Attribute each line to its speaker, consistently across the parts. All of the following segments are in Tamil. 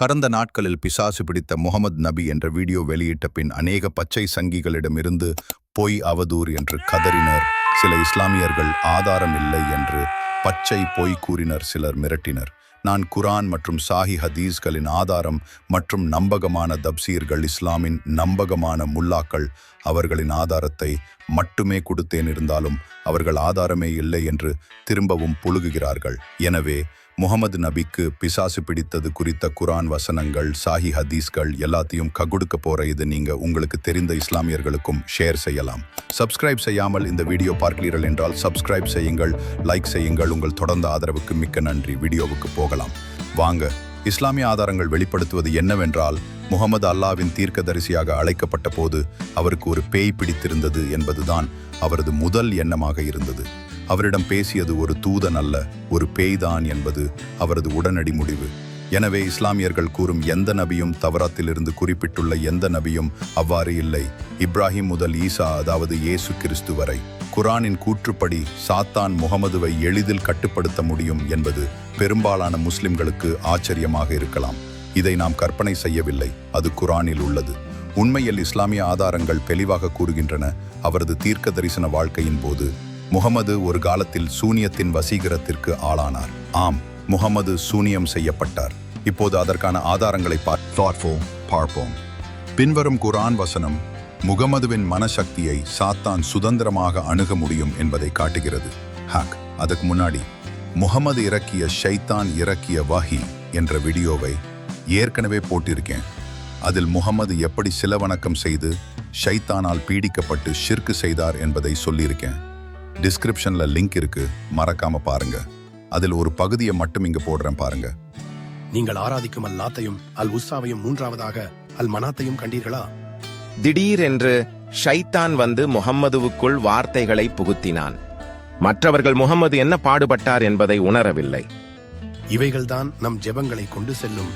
Speaker 1: கடந்த நாட்களில் பிசாசு பிடித்த முகமது நபி என்ற வீடியோ வெளியிட்ட பின் அநேக பச்சை சங்கிகளிடமிருந்து பொய் அவதூர் என்று கதறினர். சில இஸ்லாமியர்கள் ஆதாரம் இல்லை என்று பச்சை பொய் கூறினர் சிலர் மிரட்டினர். நான் குரான் மற்றும் சாஹி ஹதீஸ்களின் ஆதாரம் மற்றும் நம்பகமான தப்சீர்கள் இஸ்லாமின் நம்பகமான முல்லாக்கள் அவர்களின் ஆதாரத்தை மட்டுமே கொடுத்தேன் இருந்தாலும் அவர்கள் ஆதாரமே இல்லை என்று திரும்பவும் புழுகுகிறார்கள். எனவே முகமது நபிக்கு பிசாசு பிடித்தது குறித்த குரான் வசனங்கள் சாஹி ஹதீஸ்கள் எல்லாத்தையும் ககுடுக்க போற இது நீங்க உங்களுக்கு தெரிந்த இஸ்லாமியர்களுக்கும் ஷேர் செய்யலாம். சப்ஸ்கிரைப் செய்யாமல் இந்த வீடியோ பார்க்கிறீர்கள் என்றால் சப்ஸ்கிரைப் செய்யுங்கள் லைக் செய்யுங்கள். உங்கள் தொடர்ந்த ஆதரவுக்கு மிக்க நன்றி. வீடியோவுக்கு போகலாம். வாங்க இஸ்லாமிய ஆதாரங்கள் வெளிப்படுத்துவது என்னவென்றால் முகமது அல்லாவின் தீர்க்கதரிசியாக அழைக்கப்பட்ட போது அவருக்கு ஒரு பேய் பிடித்திருந்தது என்பதுதான் அவரது முதல் எண்ணமாக இருந்தது. அவரிடம் பேசியது ஒரு தூதன் அல்ல ஒரு பேய்தான் என்பது அவரது உடனடி முடிவு. எனவே இஸ்லாமியர்கள் கூறும் எந்த நபியும் தவறாத்திலிருந்து குறிப்பிட்டுள்ள எந்த நபியும் அவ்வாறு இல்லை. இப்ராஹிம் முதல் ஈசா அதாவது இயேசு கிறிஸ்து வரை. குரானின் கூற்றுப்படி சாத்தான் முகமதுவை எளிதில் கட்டுப்படுத்த முடியும் என்பது பெரும்பாலான முஸ்லிம்களுக்கு ஆச்சரியமாக இருக்கலாம். இதை நாம் கற்பனை செய்யவில்லை. அது குரானில் உள்ளது. உண்மையில் இஸ்லாமிய ஆதாரங்கள் தெளிவாக கூறுகின்றன. அவரது தீர்க்க தரிசன வாழ்க்கையின் போது முகமது ஒரு காலத்தில் சூனியத்தின் வசீகரத்திற்கு ஆளானார். ஆம் முகமது சூனியம் செய்யப்பட்டார். இப்போது அதற்கான ஆதாரங்களை பார்ப்போம் பார்ப்போம் பின்வரும் குரான் வசனம் முகமதுவின் மனசக்தியை சாத்தான் சுதந்திரமாக அணுக முடியும் என்பதை காட்டுகிறது. ஹாக் அதுக்கு முன்னாடி முகமது இறக்கிய ஷைத்தான் இறக்கிய வஹி என்ற வீடியோவை ஏற்கனவே போட்டிருக்கேன். அதில் முகமது எப்படி சிலவணக்கம் செய்து ஷைத்தானால் பீடிக்கப்பட்டு ஷிர்கு செய்தார் என்பதை சொல்லியிருக்கேன். டிஸ்கிரிப்ஷன்ல லிங்க் இருக்கு. மறக்காம பாருங்க. அதில் ஒரு பகுதியை மட்டும் இங்க போடுறேன் பாருங்க.
Speaker 2: நீங்கள் ஆராதிக்கும் அல் லாத்தையும் அல் உஸ்ஸாவையும் மூன்றாவதாக அல் மனாத்தையும் கண்டீர்களா?
Speaker 3: திடீரென்று ஷைத்தான் வந்து முகம்மதுவுக்குள் வார்த்தைகளை புகுத்தினான். மற்றவர்கள் முகம்மது என்ன பாடுபட்டார் என்பதை உணரவில்லை.
Speaker 2: இவைகள்தான் நம் ஜெபங்களை கொண்டு செல்லும்.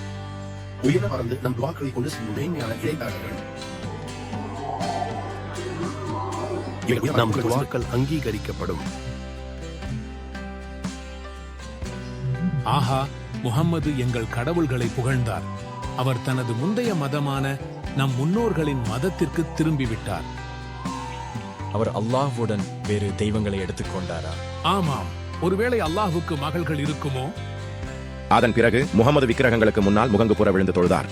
Speaker 2: உயர பறந்து நம் துவாக்களை கொண்டு செல்லும் மேன்மையான இடைக்காரர்கள். நம் துவாக்கள் அங்கீகரிக்கப்படும்.
Speaker 4: ஆஹா முகம்மது எங்கள் கடவுள்களை புகழ்ந்தார். அவர் தனது முந்தைய மதமான நம் முன்னோர்களின் மதத்திற்கு திரும்பிவிட்டார்.
Speaker 5: அவர் அல்லாஹ்வுடன் வேறு தெய்வங்களை எடுத்துக்கொண்டாரா
Speaker 4: ஆமாம். ஒருவேளை அல்லாஹுக்கு மகள்கள் இருக்குமோ?
Speaker 3: அதன் பிறகு முகமது விக்கிரகங்களுக்கு முன்னால் முகங்கு புற விழுந்து தொழுதார்.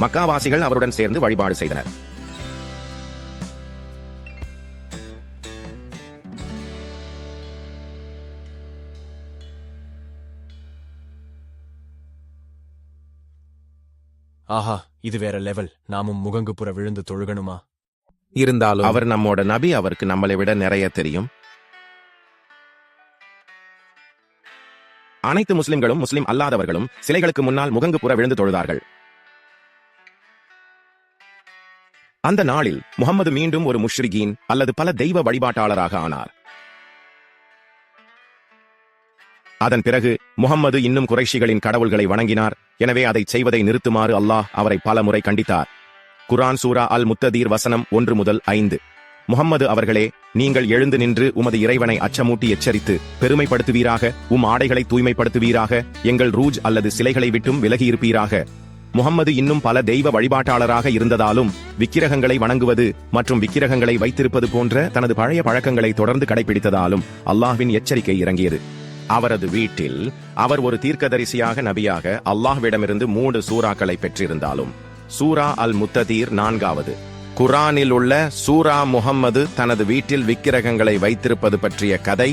Speaker 3: மக்காவாசிகள் அவருடன் சேர்ந்து வழிபாடு செய்தனர்.
Speaker 5: ஆஹா இது வேற லெவல் நாமும் முகங்கு புற விழுந்து தொழுகணுமா?
Speaker 3: இருந்தாலும் அவர் நம்மோட நபி அவருக்கு நம்மளை விட நிறைய தெரியும். அனைத்து முஸ்லிம்களும் முஸ்லிம் அல்லாதவர்களும் சிலைகளுக்கு முன்னால் முகங்கு புற விழுந்து தொழுதார்கள். அந்த நாளில் முகம்மது மீண்டும் ஒரு முஷ்ரிகீன் அல்லது பல தெய்வ வழிபாட்டாளராக ஆனார். அதன் பிறகு முகம்மது இன்னும் குறைஷிகளின் கடவுள்களை வணங்கினார். எனவே அதை செய்வதை நிறுத்துமாறு அல்லாஹ் அவரை பல முறை கண்டித்தார். குரான் சூரா அல் முத்ததீர் வசனம் ஒன்று முதல் ஐந்து. முகம்மது அவர்களே நீங்கள் எழுந்து நின்று உமது இறைவனை அச்சமூட்டி எச்சரித்து பெருமைப்படுத்துவீராக உம் ஆடைகளை தூய்மைப்படுத்துவீராக எங்கள் ரூஜ் அல்லது சிலைகளை விட்டும் விலகியிருப்பீராக. முகம்மது இன்னும் பல தெய்வ வழிபாட்டாளராக இருந்ததாலும் விக்கிரகங்களை வணங்குவது மற்றும் விக்கிரகங்களை வைத்திருப்பது போன்ற தனது பழைய பழக்கங்களை தொடர்ந்து கடைபிடித்ததாலும் அல்லாஹ்வின் எச்சரிக்கை இறங்கியது. அவரது வீட்டில் அவர் ஒரு தீர்க்கதரிசியாக நபியாக அல்லாஹ்விடமிருந்து மூன்று சூறாக்களை பெற்றிருந்தாலும். சூரா அல் முத்ததீர் நான்காவது. குரானில் உள்ள சூரா முகம்மது தனது வீட்டில் விக்கிரகங்களை வைத்திருப்பது பற்றிய கதை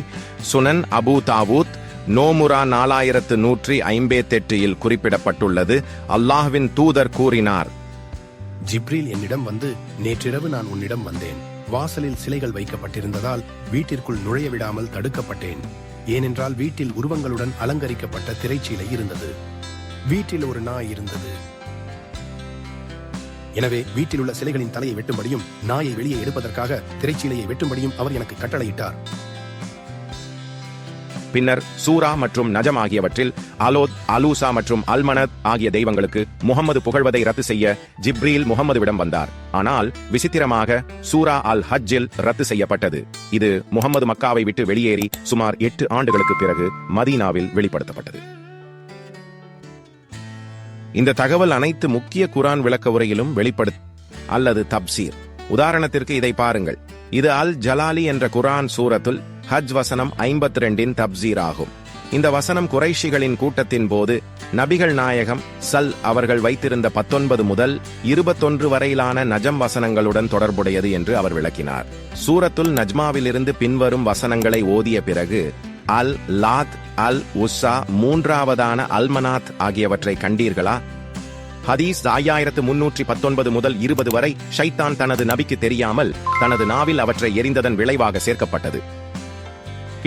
Speaker 3: சுனன் அபு தாவூத் நோமுரா நாலாயிரத்து நூற்றி ஐம்பத்தெட்டில் குறிப்பிடப்பட்டுள்ளது. அல்லாஹ்வின் தூதர் கூறினார்.
Speaker 2: ஜிப்ரீல் என்னிடம் வந்து நேற்றிரவு நான் உன்னிடம் வந்தேன். வாசலில் சிலைகள் வைக்கப்பட்டிருந்ததால் வீட்டிற்குள் நுழைய விடாமல் தடுக்கப்பட்டேன். ஏனென்றால் வீட்டில் உருவங்களுடன் அலங்கரிக்கப்பட்ட திரைச்சீலை இருந்தது. வீட்டில் ஒரு நாய் இருந்தது. எனவே வீட்டில் உள்ள சிலைகளின் தலையை வெட்டும்படியும் நாயை வெளியே எடுப்பதற்காக திரைச்சீலையை வெட்டும்படியும் அவர் எனக்கு கட்டளையிட்டார்.
Speaker 3: பின்னர் சூரா மற்றும் நஜம் ஆகியவற்றில் அலோத் அலூசா மற்றும் அல்மனத் ஆகிய தெய்வங்களுக்கு முகமது புகழ்வதை ரத்து செய்ய ஜிப்ரீல் முகமதுவிடம் வந்தார். ஆனால் விசித்திரமாக சூரா அல் ஹஜ்ஜில் ரத்து செய்யப்பட்டது. இது முகமது மக்காவை விட்டு வெளியேறி சுமார் எட்டு ஆண்டுகளுக்கு பிறகு மதீனாவில் வெளிப்படுத்தப்பட்டது. இந்த தகவல் அனைத்து முக்கிய குரான் விளக்க உரையிலும் வெளிப்படு அல்லது தப்சீர். உதாரணத்திற்கு இதை பாருங்கள். இது அல் ஜலாலி என்ற குரான் சூரத்துல் ஹஜ் வசனம் ஐம்பத்தி ரெண்டின் தப்சீர் ஆகும் இந்த வசனம் குறைஷிகளின் கூட்டத்தின் போது நபிகள் நாயகம் சல் அவர்கள் வைத்திருந்த பத்தொன்பது முதல் இருபத்தொன்று வரையிலான நஜம் வசனங்களுடன் தொடர்புடையது என்று அவர் விளக்கினார். சூரத்துல் நஜ்மாவிலிருந்து பின்வரும் வசனங்களை ஓதிய பிறகு அல் லாத் அல் உஸ்ஸா மூன்றாவதான அல்மனாத் ஆகியவற்றை கண்டீர்களா? ஹதீஸ் ஆயிரத்து முன்னூற்றி பத்தொன்பது முதல் இருபது வரை ஷைத்தான் தனது நபிக்கு தெரியாமல் தனது நாவில் அவற்றை எரிந்ததன் விளைவாக சேர்க்கப்பட்டது.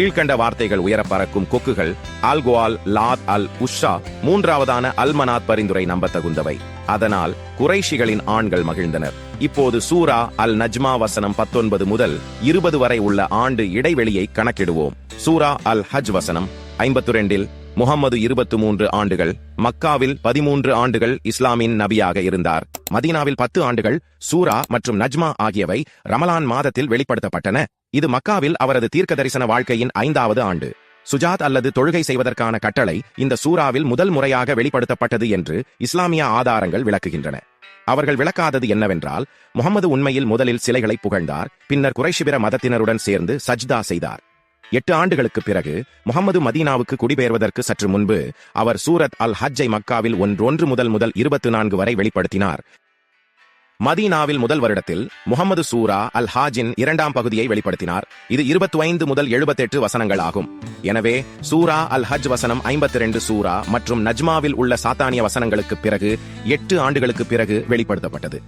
Speaker 3: கீழ்க்கண்ட வார்த்தைகள் உயர பறக்கும் கொக்குகள் ஆல்கோஆல் லாத் அல் உஷா மூன்றாவதான அல்மனாத் பரிந்துரை நம்பத்தகுந்தவை. அதனால் குறைஷிகளின் ஆண்கள் மகிழ்ந்தனர். இப்போது சூரா அல் நஜ்மா வசனம் பத்தொன்பது முதல் இருபது வரை உள்ள ஆண்டு இடைவெளியை கணக்கிடுவோம். சூரா அல் ஹஜ் வசனம் ஐம்பத்து ரெண்டில் முகம்மது இருபத்து மூன்று ஆண்டுகள் மக்காவில் பதிமூன்று ஆண்டுகள் இஸ்லாமின் நபியாக இருந்தார். மதீனாவில் பத்து ஆண்டுகள் சூரா மற்றும் நஜ்மா ஆகியவை ரமலான் மாதத்தில் வெளிப்படுத்தப்பட்டன. இது மக்காவில் அவரது தீர்க்க தரிசன வாழ்க்கையின் ஐந்தாவது ஆண்டு. சுஜாத் அல்லது தொழுகை செய்வதற்கான கட்டளை இந்த சூறாவில் முதல் முறையாக வெளிப்படுத்தப்பட்டது என்று இஸ்லாமிய ஆதாரங்கள் விளக்குகின்றன. அவர்கள் விளக்காதது என்னவென்றால் முகமது உண்மையில் முதலில் சிலைகளை புகழ்ந்தார் பின்னர் குறைஷிபிர மதத்தினருடன் சேர்ந்து சஜ்தா செய்தார். எட்டு ஆண்டுகளுக்கு பிறகு முகமது மதீனாவுக்கு குடிபெயர்வதற்கு சற்று முன்பு அவர் சூரத் அல் ஹஜ்ஜை மக்காவில் ஒன்றொன்று முதல் முதல் இருபத்து நான்கு வரை வெளிப்படுத்தினார். மதீனாவில் முதல் வருடத்தில் முகமது சூரா அல் ஹாஜின் இரண்டாம் பகுதியை வெளிப்படுத்தினார். இது இருபத்தி ஐந்து முதல் எழுபத்தெட்டு வசனங்கள் ஆகும் எனவே சூரா அல் ஹஜ் வசனம் ஐம்பத்தி ரெண்டு சூரா மற்றும் நஜ்மாவில் உள்ள சாத்தானிய வசனங்களுக்கு பிறகு எட்டு ஆண்டுகளுக்கு பிறகு வெளிப்படுத்தப்பட்டது.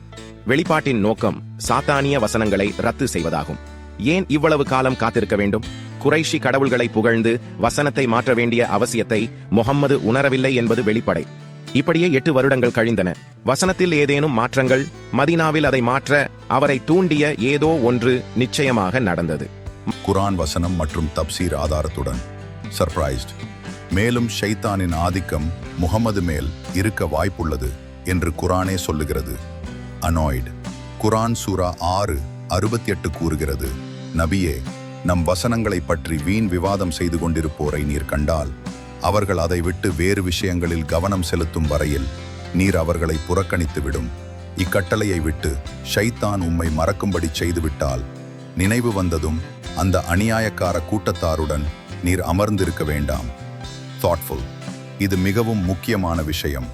Speaker 3: வெளிப்பாட்டின் நோக்கம் சாத்தானிய வசனங்களை ரத்து செய்வதாகும். ஏன் இவ்வளவு காலம் காத்திருக்க வேண்டும்? குறைஷி கடவுள்களை புகழ்ந்து வசனத்தை மாற்ற வேண்டிய அவசியத்தை முகம்மது உணரவில்லை என்பது வெளிப்படை. இப்படியே எட்டு வருடங்கள் கழிந்தன. வசனத்தில் ஏதேனும் மாற்றங்கள்? மதீனாவில் அதை மாற்ற அவரை தூண்டிய ஏதோ ஒன்று நிச்சயமாக நடந்தது.
Speaker 1: குரான் வசனம் மற்றும் தப்சீர் ஆதாரத்துடன் சர்ப்ரைஸ்ட் மேலும் ஷைத்தானின் ஆதிக்கம் முகமது மேல் இருக்க வாய்ப்புள்ளது என்று குரானே சொல்லுகிறது. அனாய்டு குரான் சூரா ஆறு அறுபத்தி எட்டு கூறுகிறது. நபியே நம் வசனங்களை பற்றி வீண் விவாதம் செய்து கொண்டிருப்போரை நீர் கண்டால் அவர்கள் அதை விட்டு வேறு விஷயங்களில் கவனம் செலுத்தும் வரையில் நீர் அவர்களை புறக்கணித்து விடும் இக்கட்டளையை விட்டு ஷைத்தான் உம்மை மறக்கும்படி செய்துவிட்டால் நினைவு வந்ததும் அந்த அநியாயக்கார கூட்டத்தாருடன் நீர் அமர்ந்திருக்க வேண்டாம். தாட்ஃபுல் இது மிகவும் முக்கியமான விஷயம்.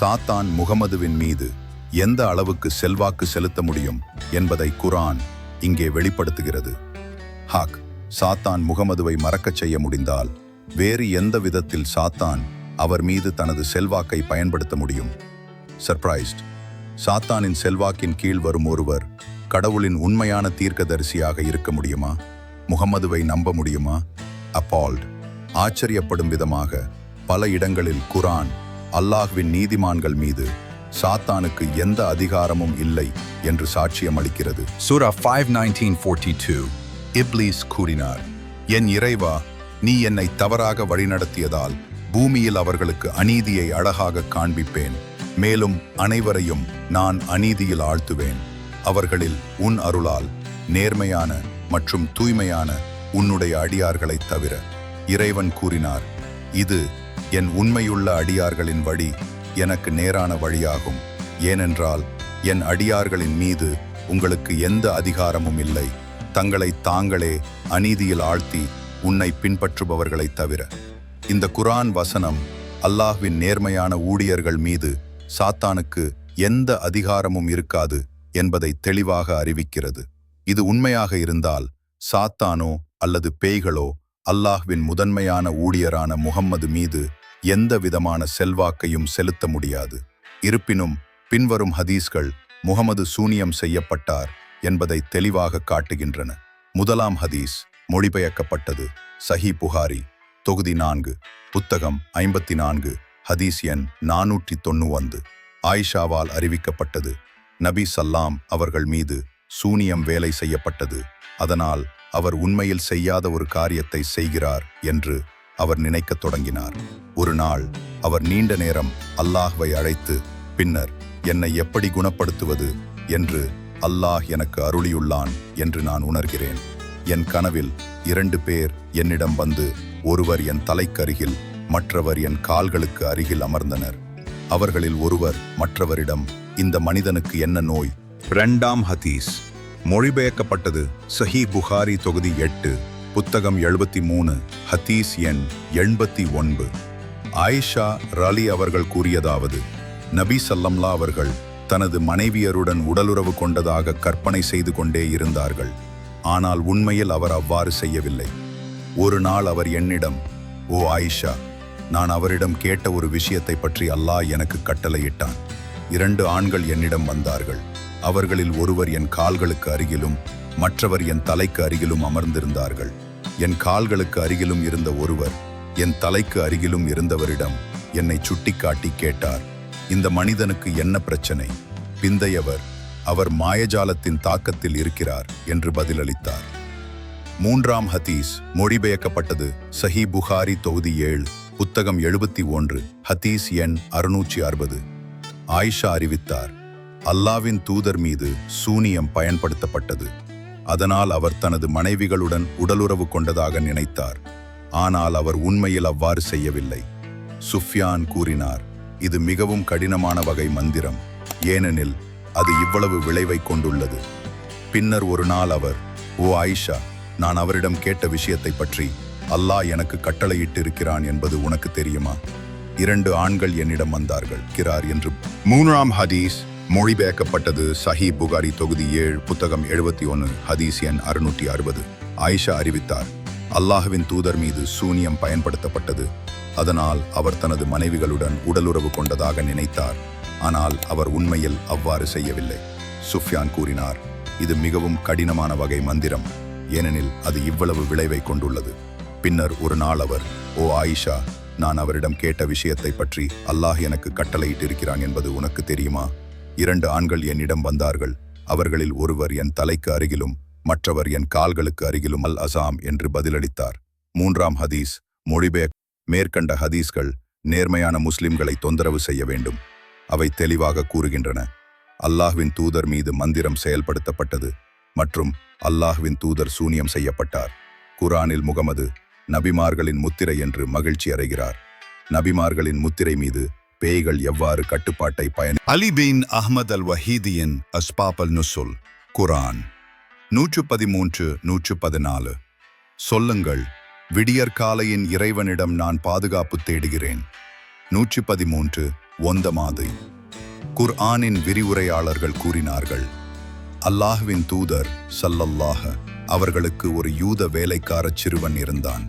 Speaker 1: சாத்தான் முகமதுவின் மீது எந்த அளவுக்கு செல்வாக்கு செலுத்த முடியும் என்பதை குரான் இங்கே வெளிப்படுத்துகிறது. ஹாக் சாத்தான் முகமதுவை மறக்கச் செய்ய முடிந்தால் வேறு எந்த விதத்தில் சாத்தான் அவர் மீது தனது செல்வாக்கை பயன்படுத்த முடியும்? சர்ப்ரைஸ்ட் சாத்தானின் செல்வாக்கின் கீழ் வரும் ஒருவர் கடவுளின் உண்மையான தீர்க்கதரிசியாக இருக்க முடியுமா? முகமதுவை நம்ப முடியுமா? அப்பால்ட் ஆச்சரியப்படும் விதமாக பல இடங்களில் குரான் அல்லாஹ்வின் நீதிமான்கள் மீது சாத்தானுக்கு எந்த அதிகாரமும் இல்லை என்று சாட்சியம் அளிக்கிறது
Speaker 6: Surah 51942.
Speaker 1: இப்லீஸ் கூறினார். என் இறைவா நீ என்னை தவறாக வழிநடத்தியதால் பூமியில் அவர்களுக்கு அநீதியை அழகாக காண்பிப்பேன். மேலும் அனைவரையும் நான் அநீதியில் ஆழ்த்துவேன். அவர்களில் உன் அருளால் நேர்மையான மற்றும் தூய்மையான உன்னுடைய அடியார்களைத் தவிர இறைவன் கூறினார். இது என் உண்மையுள்ள அடியார்களின் வழி எனக்கு நேரான வழியாகும். ஏனென்றால் என் அடியார்களின் மீது உங்களுக்கு எந்த அதிகாரமும் இல்லை. தங்களை தாங்களே அநீதியில் ஆழ்த்தி உன்னை பின்பற்றுபவர்களைத் தவிர. இந்த குரான் வசனம் அல்லாஹ்வின் நேர்மையான ஊழியர்கள் மீது சாத்தானுக்கு எந்த அதிகாரமும் இருக்காது என்பதை தெளிவாக அறிவிக்கிறது. இது உண்மையாக இருந்தால் சாத்தானோ அல்லது பேய்களோ அல்லாஹ்வின் முதன்மையான ஊழியரான முகம்மது மீது எந்த விதமான செல்வாக்கையும் செலுத்த முடியாது. இருப்பினும் பின்வரும் ஹதீஸ்கள் முகமது சூனியம் செய்யப்பட்டார். என்பதை தெளிவாக காட்டுகின்றன. முதலாம் ஹதீஸ் மொழிபெயர்க்கப்பட்டது. சஹி புகாரி தொகுதி நான்கு புத்தகம் ஐம்பத்தி நான்கு ஹதீஸ் எண் நானூற்றி தொண்ணூவந்து ஆயிஷாவால் அறிவிக்கப்பட்டது. நபி சல்லாம் அவர்கள் மீது சூனியம் வேலை செய்யப்பட்டது. அதனால்
Speaker 7: அவர் உண்மையில் செய்யாத ஒரு காரியத்தை செய்கிறார் என்று அவர் நினைக்கத் தொடங்கினார். ஒரு நாள் அவர் நீண்ட நேரம் அல்லாஹ்வை அழைத்து பின்னர் என்னை எப்படி குணப்படுத்துவது என்று அல்லாஹ் எனக்கு அருளியுள்ளான் என்று நான் உணர்கிறேன். என் கனவில் இரண்டு பேர் என்னிடம் வந்து ஒருவர் என் தலைக்கருகில் மற்றவர் என் கால்களுக்கு அருகில் அமர்ந்தனர். அவர்களில் ஒருவர் மற்றவரிடம் இந்த மனிதனுக்கு என்ன நோய்?
Speaker 1: இரண்டாம் ஹதீஸ். மொழிபெயர்க்கப்பட்டது சஹி புகாரி தொகுதி எட்டு புத்தகம் எழுபத்தி மூணு ஹதீஸ் எண் எண்பத்தி ஒன்பது. ஆயிஷா ரலி அவர்கள் கூறியதாவது நபி சல்லம்லா அவர்கள் தனது மனைவியருடன் உடலுறவு கொண்டதாக கற்பனை செய்து கொண்டே இருந்தார்கள். ஆனால் உண்மையில் அவர் அவ்வாறு செய்யவில்லை. ஒரு நாள் அவர் என்னிடம் ஓ ஆயிஷா நான் அவரிடம் கேட்ட ஒரு விஷயத்தை பற்றி அல்லாஹ் எனக்கு கட்டளையிட்டான். இரண்டு ஆண்கள் என்னிடம் வந்தார்கள். அவர்களில் ஒருவர் என் கால்களுக்கு அருகிலும் மற்றவர் என் தலைக்கு அருகிலும் அமர்ந்திருந்தார்கள். என் கால்களுக்கு அருகிலும் இருந்த ஒருவர் என் தலைக்கு அருகிலும் இருந்தவரிடம் என்னை சுட்டிக்காட்டி கேட்டார். இந்த மனிதனுக்கு என்ன பிரச்சனை? பிந்தையவர் அவர் மாயஜாலத்தின் தாக்கத்தில் இருக்கிறார் என்று பதிலளித்தார். மூன்றாம் ஹதீஸ் மொழிபெயர்க்கப்பட்டது சஹி புகாரி தொகுதி ஏழு புத்தகம் எழுபத்தி ஒன்று ஹதீஸ் எண் அறுநூற்றி அறுபது. ஆயிஷா அறிவித்தார் அல்லாவின் தூதர் மீது சூனியம் பயன்படுத்தப்பட்டது. அதனால் அவர் தனது மனைவிகளுடன் உடலுறவு கொண்டதாக நினைத்தார். ஆனால் அவர் உண்மையில் அவ்வாறு செய்யவில்லை. சுஃப்யான் கூறினார் இது மிகவும் கடினமான வகை மந்திரம். ஏனெனில் அது இவ்வளவு விளைவை கொண்டுள்ளது. பின்னர் ஒரு நாள் அவர் ஓ ஆயிஷா நான் அவரிடம் கேட்ட விஷயத்தை பற்றி அல்லாஹ் எனக்கு கட்டளையிட்டு இருக்கிறான் என்பது உனக்கு தெரியுமா? இரண்டு ஆண்கள் என்னிடம் வந்தார்கள். கிரார் என்று மூன்றாம் ஹதீஸ் மொழிபெயர்க்கப்பட்டது சஹி புகாரி தொகுதி ஏழு புத்தகம் எழுபத்தி ஒன்று ஹதீஸ் எண் அறுநூற்றி அறுபது. ஆயிஷா அறிவித்தார் அல்லாஹ்வின் தூதர் மீது சூனியம் பயன்படுத்தப்பட்டது. அதனால் அவர் தனது மனைவிகளுடன் உடலுறவு கொண்டதாக நினைத்தார். ஆனால் அவர் உண்மையில் அவ்வாறு செய்யவில்லை. சுஃப்யான் கூறினார் இது மிகவும் கடினமான வகை மந்திரம். ஏனெனில் அது இவ்வளவு விளைவை கொண்டுள்ளது. பின்னர் ஒரு நாள் அவர் ஓ ஆயிஷா நான் அவரிடம் கேட்ட விஷயத்தை பற்றி அல்லாஹ் எனக்கு கட்டளையிட்டிருக்கிறான் என்பது உனக்கு தெரியுமா? இரண்டு ஆண்கள் என்னிடம் வந்தார்கள். அவர்களில் ஒருவர் என் தலைக்கு அருகிலும் மற்றவர் என் கால்களுக்கு அருகிலும் அல் அசாம் என்று பதிலளித்தார். மூன்றாம் ஹதீஸ் மொழிபெயர் மேற்கண்ட ஹதீஸ்கள் நேர்மையான முஸ்லிம்களை தொந்தரவு செய்ய வேண்டும். அவை தெளிவாக கூறுகின்றன. அல்லாஹ்வின் தூதர் மீது மந்திரம் செயல்படுத்தப்பட்டது மற்றும் அல்லாஹ்வின் தூதர் சூனியம் செய்யப்பட்டார். குரானில் முகமது நபிமார்களின் முத்திரை என்று மகிழ்ச்சி அடைகிறார் நபிமார்களின் முத்திரை மீது பேய்கள் எவ்வாறு கட்டுப்பாட்டை பயன் அலி பின் அஹ்மத் அல் வஹீதியின் அஸ்பாப் அல் நுசுல் குரான் நூற்று பதிமூன்று நூற்று பதினாலு சொல்லுங்கள் விடியற்காலையின் இறைவனிடம் நான் பாதுகாப்பு தேடுகிறேன். நூற்றி பதிமூன்று ஒந்த மாதை குர்ஆனின் விரிவுரையாளர்கள் கூறினார்கள் அல்லாஹ்வின் தூதர் சல்லல்லாஹ அவர்களுக்கு ஒரு யூத வேலைக்காரச் சிறுவன் இருந்தான்.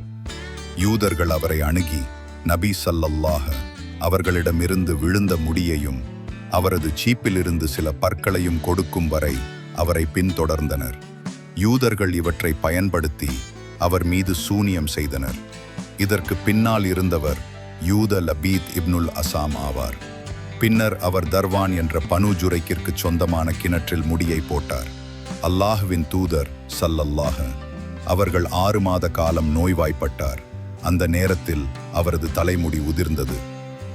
Speaker 1: யூதர்கள் அவரை அணுகி நபி சல்லல்லாஹ அவர்களிடமிருந்து விழுந்த முடியையும் அவரது சீப்பிலிருந்து சில பற்களையும் கொடுக்கும் வரை அவரை பின்தொடர்ந்தனர். யூதர்கள் இவற்றை பயன்படுத்தி அவர் மீது சூனியம் செய்தனர். இதற்கு பின்னால் இருந்தவர் யூத லபீத் இப்னுல் அசாம் ஆவார். பின்னர் அவர் தர்வான் என்ற பனு ஜுரைக்கிற்கு சொந்தமான கிணற்றில் முடியை போட்டார். அல்லாஹுவின் தூதர் சல்லல்லாஹ அவர்கள் ஆறு மாத காலம் நோய்வாய்ப்பட்டார். அந்த நேரத்தில் அவரது தலைமுடி உதிர்ந்தது.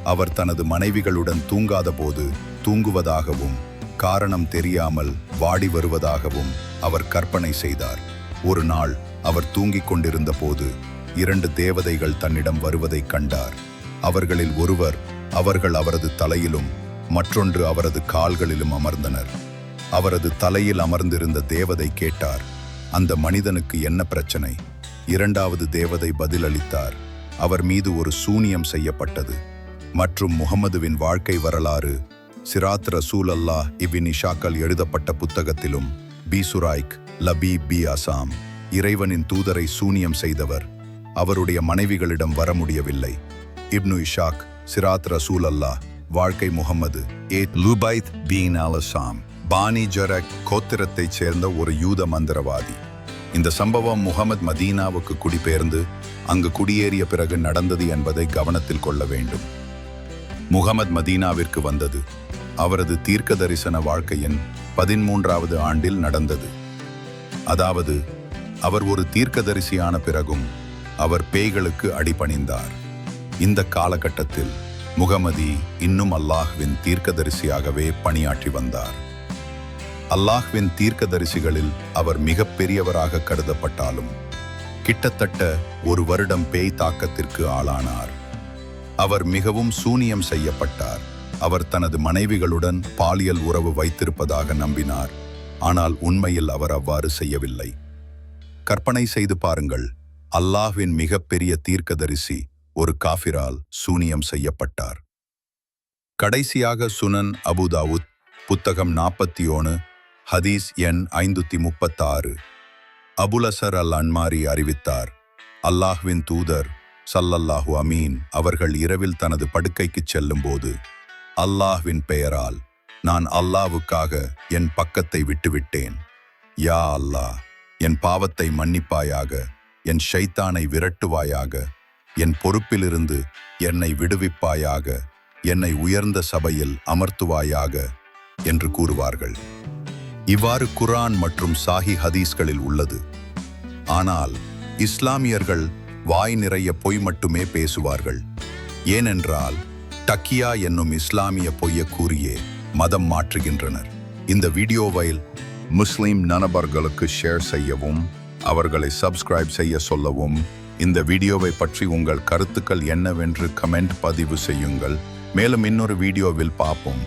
Speaker 1: அவர் தனது மனைவிகளுடன் தூங்காத போது தூங்குவதாகவும் காரணம் தெரியாமல் வாடி வருவதாகவும் அவர் கற்பனை செய்தார். ஒரு நாள் அவர் தூங்கிக் கொண்டிருந்த போது இரண்டு தேவதைகள் தன்னிடம் வருவதைக் கண்டார். அவர்களில் ஒருவர் அவர்கள் அவரது தலையிலும் மற்றொன்று அவரது கால்களிலும் அமர்ந்தனர். அவரது தலையில் அமர்ந்திருந்த தேவதை கேட்டார் அந்த மனிதனுக்கு என்ன பிரச்சனை? இரண்டாவது தேவதை பதிலளித்தார் அவர் மீது ஒரு சூனியம் செய்யப்பட்டது. மற்றும் முகமதுவின் வாழ்க்கை வரலாறு சிராத் ரசூல் அல்லாஹ் இபின் இஷாக்கள் எழுதப்பட்ட புத்தகத்திலும் பீசுராய்க் லபீப் பி அசாம் இறைவனின் தூதரை சூனியம் செய்தவர். அவருடைய மனைவிகளிடம் வர முடியவில்லை. இப்னு இஷாக் சிராத் ரசூல் அல்லாஹ் வாழ்க்கை முகமது ஏ. லுபைத் பீன் அலசாம் பானி ஜரக் கோத்திரத்தைச் சேர்ந்த ஒரு யூத மந்திரவாதி. இந்த சம்பவம் முகமது மதீனாவுக்கு குடிபெயர்ந்து அங்கு குடியேறிய பிறகு நடந்தது என்பதை கவனத்தில் கொள்ள வேண்டும். முகமது மதீனாவிற்கு வந்தது. அவரது தீர்க்க தரிசன வாழ்க்கையின் பதிமூன்றாவது ஆண்டில் நடந்தது. அதாவது அவர் ஒரு தீர்க்கதரிசியான பிறகும் அவர் பேய்களுக்கு அடிபணிந்தார். இந்த காலகட்டத்தில் முகமதி இன்னும் அல்லாஹ்வின் தீர்க்கதரிசியாகவே பணியாற்றி வந்தார். அல்லாஹ்வின் தீர்க்கதரிசிகளில் அவர் மிகப்பெரியவராக கருதப்பட்டாலும் கிட்டத்தட்ட ஒரு வருடம் பேய் தாக்கத்திற்கு ஆளானார். அவர் மிகவும் சூனியம் செய்யப்பட்டார். அவர் தனது மனைவிகளுடன் பாலியல் உறவு வைத்திருப்பதாக நம்பினார். ஆனால் உண்மையில் அவர் அவ்வாறு செய்யவில்லை. கற்பனை செய்து பாருங்கள் அல்லாஹ்வின் மிகப்பெரிய தீர்க்கதரிசி ஒரு காஃபிரால் சூனியம் செய்யப்பட்டார். கடைசியாக சுனன் அபுதாவுத் புத்தகம் நாற்பத்தி ஒன்று ஹதீஸ் எண் ஐந்துத்தி முப்பத்தாறு. அபுலசர் அல் அன்மாரி அறிவித்தார் அல்லாஹ்வின் தூதர் சல்லல்லாஹு அமீன் அவர்கள் இரவில் தனது படுக்கைக்குச் செல்லும்போது அல்லாஹ்வின் பெயரால் நான் அல்லாவுக்காக என் பக்கத்தை விட்டுவிட்டேன். யா அல்லாஹ் என் பாவத்தை மன்னிப்பாயாக என் ஷைத்தானை விரட்டுவாயாக என் பொறுப்பிலிருந்து என்னை விடுவிப்பாயாக என்னை உயர்ந்த சபையில் அமர்த்துவாயாக என்று கூறுவார்கள். இவ்வாறு குரான் மற்றும் சாஹி ஹதீஸ்களில் உள்ளது. ஆனால் இஸ்லாமியர்கள் வாய் நிறைய பொய் மட்டுமே பேசுவார்கள். ஏனென்றால் டக்கியா என்னும் இஸ்லாமிய பொய்ய கூறியே மதம் மாற்றுகின்றனர். இந்த வீடியோவையில் முஸ்லிம் நண்பர்களுக்கு ஷேர் செய்யவும் அவர்களை சப்ஸ்கிரைப் செய்ய சொல்லவும் இந்த வீடியோவை பற்றி உங்கள் கருத்துக்கள் என்னவென்று கமெண்ட் பதிவு செய்யுங்கள். மேலும் இன்னொரு வீடியோவில் பார்ப்போம்.